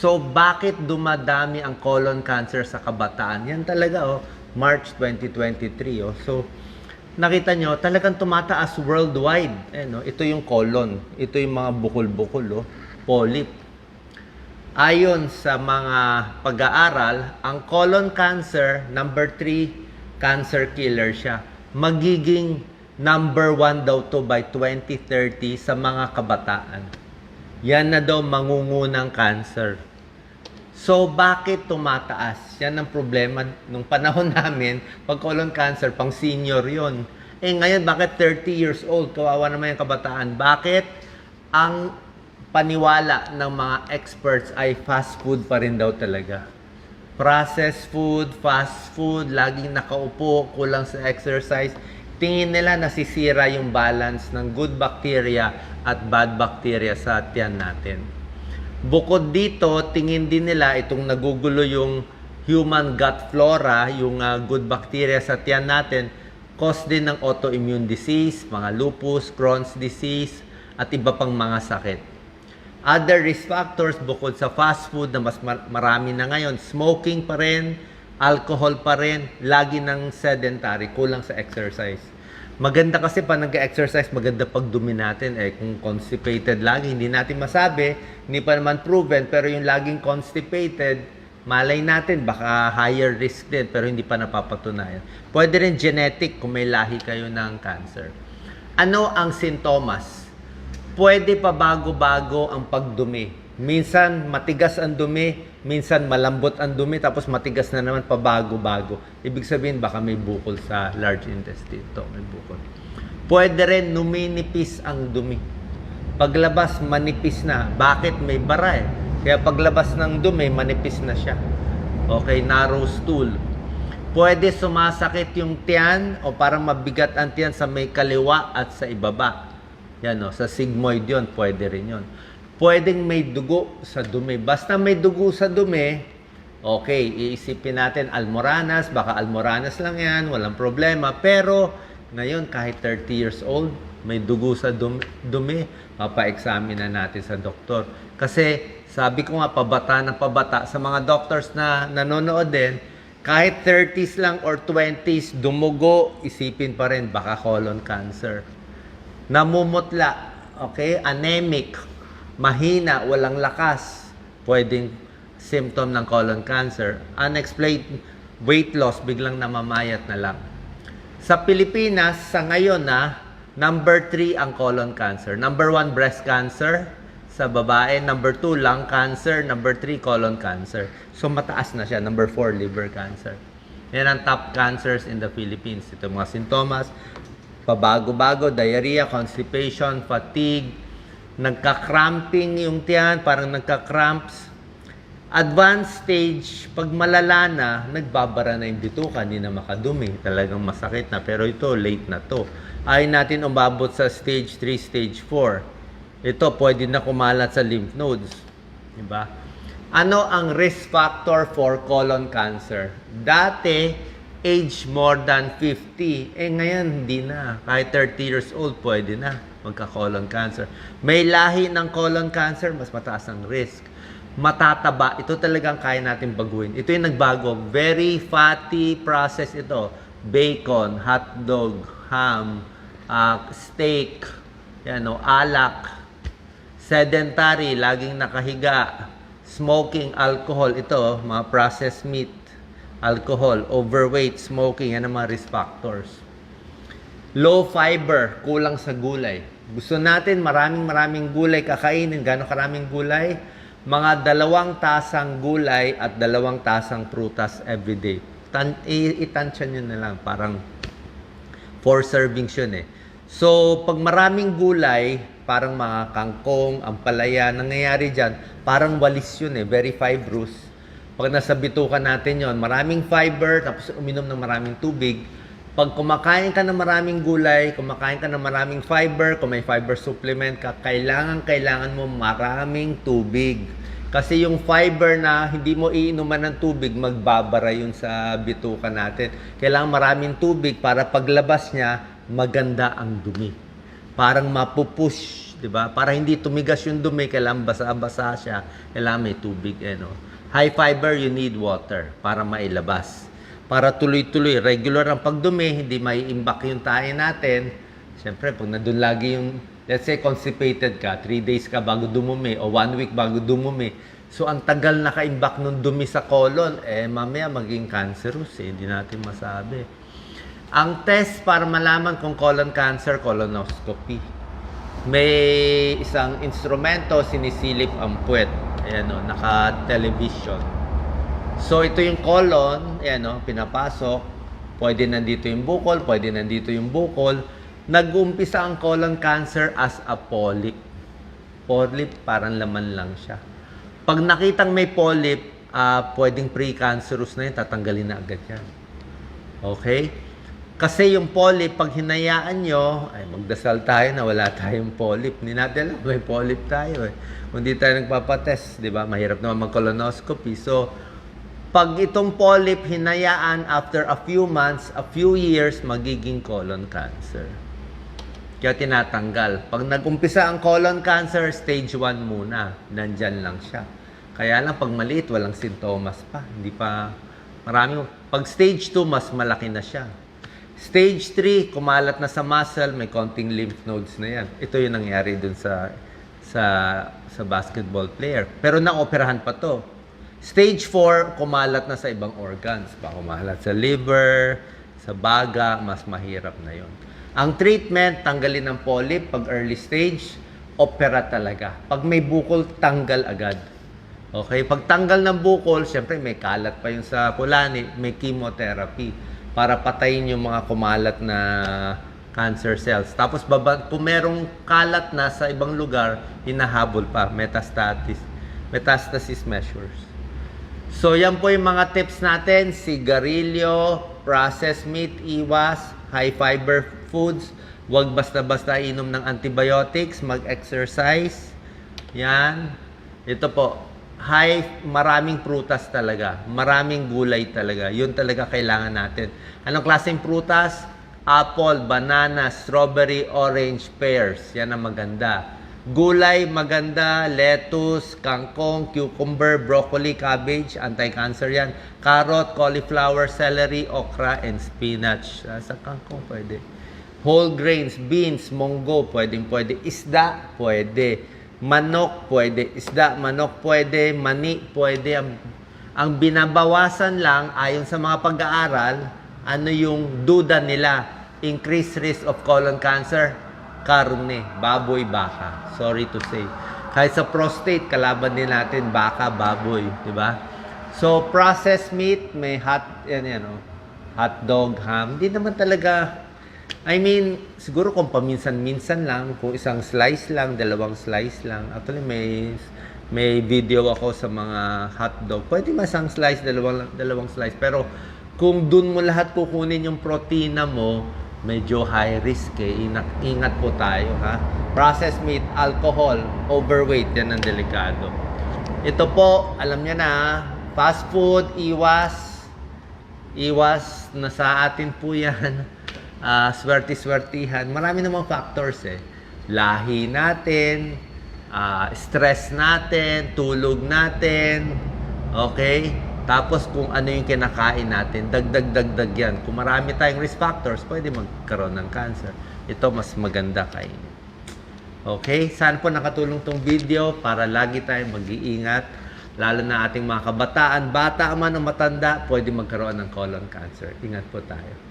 So, bakit dumadami ang colon cancer sa kabataan? Yan talaga, oh, March 2023. Oh. So, nakita nyo, talagang tumataas worldwide. Eh, no? Ito yung colon. Ito yung mga bukol-bukol, oh, polyp. Ayon sa mga pag-aaral, ang colon cancer, number 3, cancer killer siya. Magiging number 1 daw to by 2030 sa mga kabataan. Yan na daw mangungunang cancer. So, bakit tumataas? Yan ang problema nung panahon namin, pag colon cancer, pang senior yon. Eh ngayon, bakit 30 years old? Kawawa naman yung kabataan. Bakit? Ang paniwala ng mga experts ay fast food pa rin daw talaga. Processed food, fast food, laging nakaupo, kulang sa exercise. Tingin nila nasisira yung balance ng good bacteria at bad bacteria sa tiyan natin. Bukod dito, tingin din nila itong nagugulo yung human gut flora, yung ah, good bacteria sa tiyan natin, cause din ng autoimmune disease, mga lupus, Crohn's disease, at iba pang mga sakit. Other risk factors bukod sa fast food na mas mar- marami na ngayon, smoking pa rin, alcohol pa rin, lagi ng sedentary, kulang sa exercise. Maganda kasi pa nag-exercise, maganda pag dumi natin. Eh, kung constipated lagi, hindi natin masabi, hindi pa naman proven, pero yung laging constipated, malay natin, baka higher risk din, pero hindi pa napapatunayan. Pwede rin genetic kung may lahi kayo ng cancer. Ano ang sintomas? Pwede pa bago-bago ang pagdumi. Minsan matigas ang dumi, minsan malambot ang dumi, tapos matigas na naman pa bago-bago. Ibig sabihin baka may bukol sa large intestine. Ito, may bukol. Pwede rin numinipis ang dumi. Paglabas, manipis na. Bakit? May bara eh. Kaya paglabas ng dumi, manipis na siya. Okay, narrow stool. Pwede sumasakit yung tiyan o parang mabigat ang tiyan sa may kaliwa at sa ibaba. Yan o, sa sigmoid yon pwede rin yon. Pwedeng may dugo sa dumi. Basta may dugo sa dumi, okay, iisipin natin almoranas, baka almoranas lang yan, walang problema. Pero ngayon, kahit 30 years old, may dugo sa dumi, dumi papa-examine na natin sa doktor. Kasi sabi ko nga, pabata ng pabata sa mga doctors na nanonood din, kahit 30s lang or 20s, dumugo, isipin pa rin, baka colon cancer namumutla, okay, anemic, mahina, walang lakas, pwedeng symptom ng colon cancer. Unexplained weight loss, biglang namamayat na lang. Sa Pilipinas, sa ngayon na, number 3 ang colon cancer. Number 1, breast cancer sa babae. Number 2, lung cancer. Number 3, colon cancer. So, mataas na siya. Number 4, liver cancer. Yan ang top cancers in the Philippines. Ito mga sintomas, pabago-bago, diarrhea, constipation, fatigue, nagka-cramping yung tiyan, parang nagka-cramps. Advanced stage, pag malala na, nagbabara na yung bituka, hindi na makadumi. Talagang masakit na. Pero ito, late na to. Ay natin umabot sa stage 3, stage 4. Ito, pwede na kumalat sa lymph nodes. Diba? Ano ang risk factor for colon cancer? Dati, age more than 50. Eh ngayon, hindi na. Kahit 30 years old, pwede na magka-colon cancer. May lahi ng colon cancer, mas mataas ang risk. Matataba, ito talagang kaya natin baguhin. Ito yung nagbago. Very fatty process ito. Bacon, hotdog, ham, ah, steak, yan, o, alak, sedentary, laging nakahiga, smoking, alcohol, ito, mga processed meat, alcohol, overweight, smoking, yan ang mga risk factors. Low fiber, kulang sa gulay. Gusto natin maraming maraming gulay kakainin. Gano'ng karaming gulay? Mga dalawang tasang gulay at dalawang tasang prutas everyday. Tan i- itansya nyo na lang. Parang four servings yun eh. So, pag maraming gulay, parang mga kangkong, ampalaya, nangyayari dyan, parang walis yun eh, very fibrous. Pag nasa bituka natin yon maraming fiber, tapos uminom ng maraming tubig. Pag kumakain ka ng maraming gulay, kumakain ka ng maraming fiber, kung may fiber supplement ka, kailangan, kailangan mo maraming tubig. Kasi yung fiber na hindi mo iinuman ng tubig, magbabara yun sa bituka natin. Kailangan maraming tubig para paglabas niya, maganda ang dumi. Parang mapupush di ba? Para hindi tumigas yung dumi, kailangan basa-basa siya, kailangan may tubig, eh, no? High fiber, you need water para mailabas. Para tuloy-tuloy, regular ang pagdumi, hindi maiimbak yung tae natin. Siyempre, pag nandun lagi yung, let's say, constipated ka, 3 days ka bago dumumi, o 1 week bago dumumi, so ang tagal nakaimbak ng dumi sa colon, eh, mamaya maging cancerous, eh, hindi natin masabi. Ang test para malaman kung colon cancer, colonoscopy. May isang instrumento, sinisilip ang puwet. Ayan o, naka-television. So, ito yung colon, ayan o, pinapasok. Pwede nandito yung bukol, pwede nandito yung bukol. Nag-umpisa ang colon cancer as a polyp. Polyp, parang laman lang siya. Pag nakitang may polyp, ah, pwedeng precancerous na yun, tatanggalin na agad yan. Okay? Kasi yung polyp, pag hinayaan nyo, ay magdasal tayo na wala tayong polyp. Hindi natin alam, may polyp tayo eh. Kung di tayo nagpapatest, di ba? Mahirap naman mag-colonoscopy. So, pag itong polyp hinayaan after a few months, a few years, magiging colon cancer. Kaya tinatanggal. Pag nag-umpisa ang colon cancer, stage 1 muna. Nandyan lang siya. Kaya lang pag maliit, walang sintomas pa. Hindi pa marami. Pag stage 2, mas malaki na siya. Stage 3, kumalat na sa muscle, may konting lymph nodes na yan. Ito yung nangyari dun sa sa sa basketball player. Pero naoperahan pa to. Stage 4, kumalat na sa ibang organs. Ba kumalat sa liver, sa baga, mas mahirap na yon. Ang treatment, tanggalin ng polyp pag early stage, opera talaga. Pag may bukol, tanggal agad. Okay, pag tanggal ng bukol, syempre may kalat pa yung sa kulani, may chemotherapy para patayin yung mga kumalat na cancer cells. Tapos baba, kung merong kalat na sa ibang lugar, hinahabol pa, metastasis, metastasis measures. So, yan po yung mga tips natin. Sigarilyo, processed meat, iwas, high fiber foods. Huwag basta-basta inom ng antibiotics, mag-exercise. Yan. Ito po, high, maraming prutas talaga. Maraming gulay talaga. Yun talaga kailangan natin. Anong klaseng prutas? Apple, banana, strawberry, orange, pears. Yan ang maganda. Gulay, maganda, lettuce, kangkong, cucumber, broccoli, cabbage, anti-cancer yan. Carrot, cauliflower, celery, okra, and spinach. Ah, Sa kangkong pwede. Whole grains, beans, munggo, pwedeng pwede. Isda, pwede. Manok, pwede. Isda, manok, pwede. Mani, pwede. Ang, ang binabawasan lang, ayon sa mga pag-aaral, ano yung duda nila? Increased risk of colon cancer? Karne, baboy, baka. Sorry to say. Kahit sa prostate, kalaban din natin baka, baboy. di ba? So, processed meat, may hot, yan yan, oh. hot dog, ham. Hindi naman talaga, I mean, siguro kung paminsan-minsan lang, kung isang slice lang, dalawang slice lang. Actually, may may video ako sa mga hotdog. Pwede mas isang slice, dalawang, dalawang slice. Pero kung dun mo lahat kukunin yung protina mo, medyo high risk eh. Ingat, po tayo ha. Processed meat, alcohol, overweight, yan ang delikado. Ito po, alam niya na, fast food, iwas, iwas na sa atin po yan. Ah, swerte-swertihan. Marami namang factors eh. Lahi natin, ah, stress natin, tulog natin, okay? Tapos kung ano yung kinakain natin, dagdag-dagdag yan. Kung marami tayong risk factors, pwede magkaroon ng cancer. Ito mas maganda kainin. Okay? Saan po nakatulong tong video para lagi tayong mag-iingat. Lalo na ating mga kabataan, bata man o matanda, pwede magkaroon ng colon cancer. Ingat po tayo.